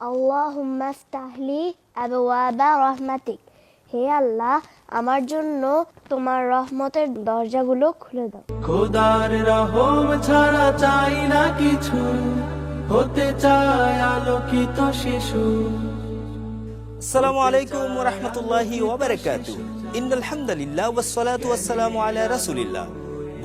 আল্লাহুম্মা ফতাহলি আবওয়াবা রহমাতিক। হে আল্লাহ আমার জন্য তোমার রহমতের দরজাগুলো খুলে দাও। খোদার রহম ছাড়া চাই না কিছু হতে চায় আলোকিত শিশু। আসসালামু আলাইকুম ওয়া রাহমাতুল্লাহি ওয়া বারাকাতুহু ইন্নাল হামদালিল্লাহ ওয়াস সালাতু ওয়াস সালামু আলা রাসূলিল্লাহ।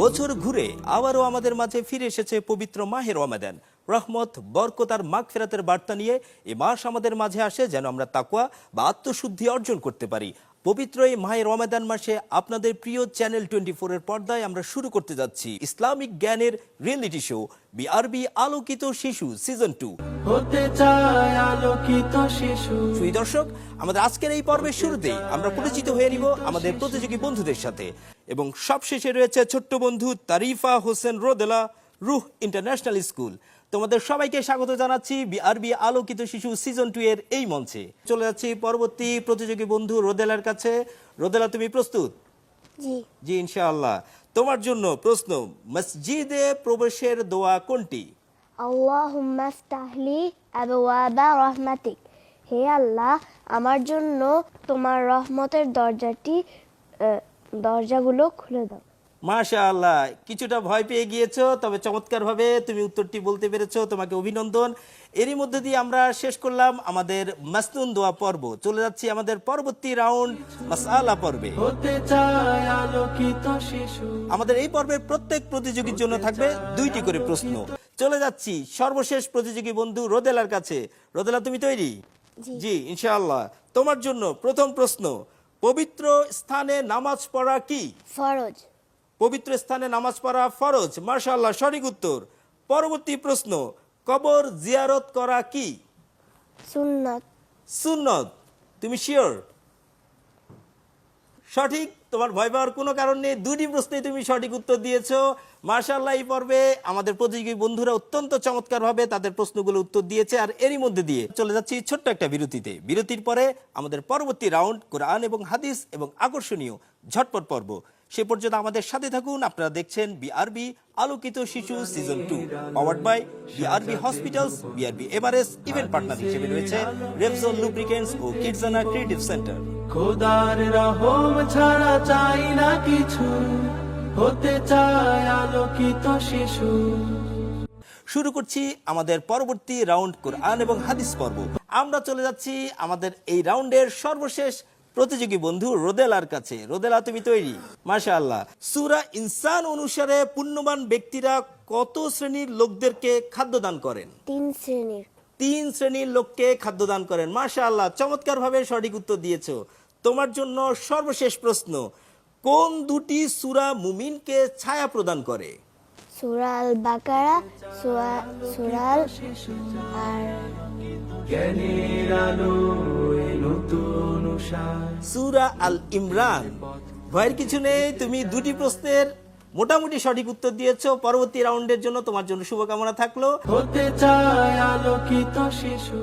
বছর ঘুরে আবারও আমাদের মাঝে ফিরে এসেছে পবিত্র মাহে রমাদান। রহমত বরকত আর মাগফিরাতের বার্তা নিয়ে এই মাস আমাদের মাঝে আসে যেন আমরা তাকওয়া বা আত্মশুদ্ধি অর্জন করতে পারি। পবিত্র এই মাহে রমাদান মাসে আপনাদের প্রিয় চ্যানেল টোয়েন্টি ফোরের পর্দায় আমরা শুরু করতে যাচ্ছি ইসলামিক জ্ঞানের রিয়েলিটি শো বিআরবি আলোকিত শিশু সিজন টু। হতে চায় আলোকিত শিশু। সুই দর্শক আমাদের আজকের এই পর্বের শুরুতেই আমরা পরিচিত হয়ে নিব আমাদের প্রতিযোগী বন্ধুদের সাথে। এবং সবশেষে রয়েছে ছোট্ট বন্ধু তারিফা হোসেন রোদেলা রুহ ইন্টারন্যাশনাল স্কুল। তোমাদের সবাইকে স্বাগত জানাচ্ছি বিআরবি আলোকিত শিশু সিজন টু এর এই মঞ্চে। চলে যাচ্ছি পরবর্তী প্রতিযোগী বন্ধু রোদেলার কাছে। রোদেলা তুমি প্রস্তুত? জি। জি ইনশাআল্লাহ। তোমার জন্য প্রশ্ন মসজিদে প্রবেশের দোয়া কোনটি? আল্লাহুম্মা ফতাহলি আবওয়াবা রহমাতিক। হে আল্লাহ আমার জন্য তোমার রহমতের দরজাটি দরজাগুলো খুলে দাও। মাশা আল্লাহ কিছুটা ভয় পেয়ে গিয়েছো তবে চমৎকারভাবে তুমি উত্তরটি বলতে পেরেছ তোমাকে অভিনন্দন। এরই মধ্যে দিয়ে আমরা শেষ করলাম আমাদের মাসনুন দোয়া পর্ব। চলে যাচ্ছি আমাদের পরবর্তী রাউন্ড মাসআলা পর্বে। হতে চায় আলোকিত শিশু। আমাদের এই পর্বের প্রত্যেক প্রতিযোগীর জন্য থাকবে দুইটি করে প্রশ্ন। চলে যাচ্ছি সর্বশেষ প্রতিযোগী বন্ধু রোদেলার কাছে। রোদেলা তুমি তৈরি? জি। জি ইনশাআল্লাহ। তোমার জন্য প্রথম প্রশ্ন পবিত্র স্থানে নামাজ পড়া কি? ফরজ। পবিত্র স্থানে নামাজ পড়া ফরজ মার্শাল্লাহ সঠিক উত্তর। পরবর্তী প্রশ্ন কবর জিয়ারত করা কি? সুন্নাত। সুন্নত। তুমি শিওর সঠিক? তোমার ভয় পাওয়ার কোনো কারণ নেই। দুটি প্রশ্নে তুমি সঠিক উত্তর দিয়েছ। মার্শাল্লাহ এই পর্বে আমাদের প্রতিযোগী বন্ধুরা অত্যন্ত চমৎকারভাবে তাদের প্রশ্নগুলো উত্তর দিয়েছে আর এরই মধ্যে দিয়ে চলে যাচ্ছি ছোট্ট একটা বিরতিতে। বিরতির পরে আমাদের পরবর্তী রাউন্ড কোরআন এবং হাদিস এবং আকর্ষণীয় ঝটপট পর্ব। সে পর্যন্ত আমাদের সাথে থাকুন। আপনারা দেখছেন বিআরবি আলোকিত শিশু season two powered by BRB hospitals BRB Everest event partner হিসেবে রয়েছে রেপসল লুব্রিকেন্টস ও কিডজানা ক্রিয়েটিভ সেন্টার খোদার রহম ছাড়া চাই না কিছু হতে চায় আলোকিত শিশু। শুরু করছি আমাদের পরবর্তী রাউন্ড কোরআন এবং হাদিস পর্ব। আমরা চলে যাচ্ছি আমাদের এই রাউন্ডের সর্বশেষ প্রতিযোগী বন্ধু রোদেলার কাছে। রোদেলা তুমি তৈরি? মাশা আল্লাহ সুরা ইনসান অনুসারে পুণ্যবান ব্যক্তিরা কত শ্রেণির লোকদেরকে খাদ্যদান করেন? তিন শ্রেণির। তিন শ্রেণির লোককে খাদ্যদান করেন। মাশা আল্লাহ চমৎকার ভাবে সঠিক উত্তর দিয়েছ। তোমার জন্য সর্বশেষ প্রশ্ন কোন দুটি সুরা মুমিনকে ছায়া প্রদান করে? সুরাল বাকারা সুরা- সুরাল আর জ্ঞানের আলো। সুরা আল ইমরান। ভয়ের কিছু নেই, তুমি দুটি প্রশ্নের মোটামুটি সঠিক উত্তর দিয়েছ। পরবর্তী রাউন্ডের জন্য তোমার জন্য শুভকামনা থাকল। হতে চায় আলোকিত শিশু।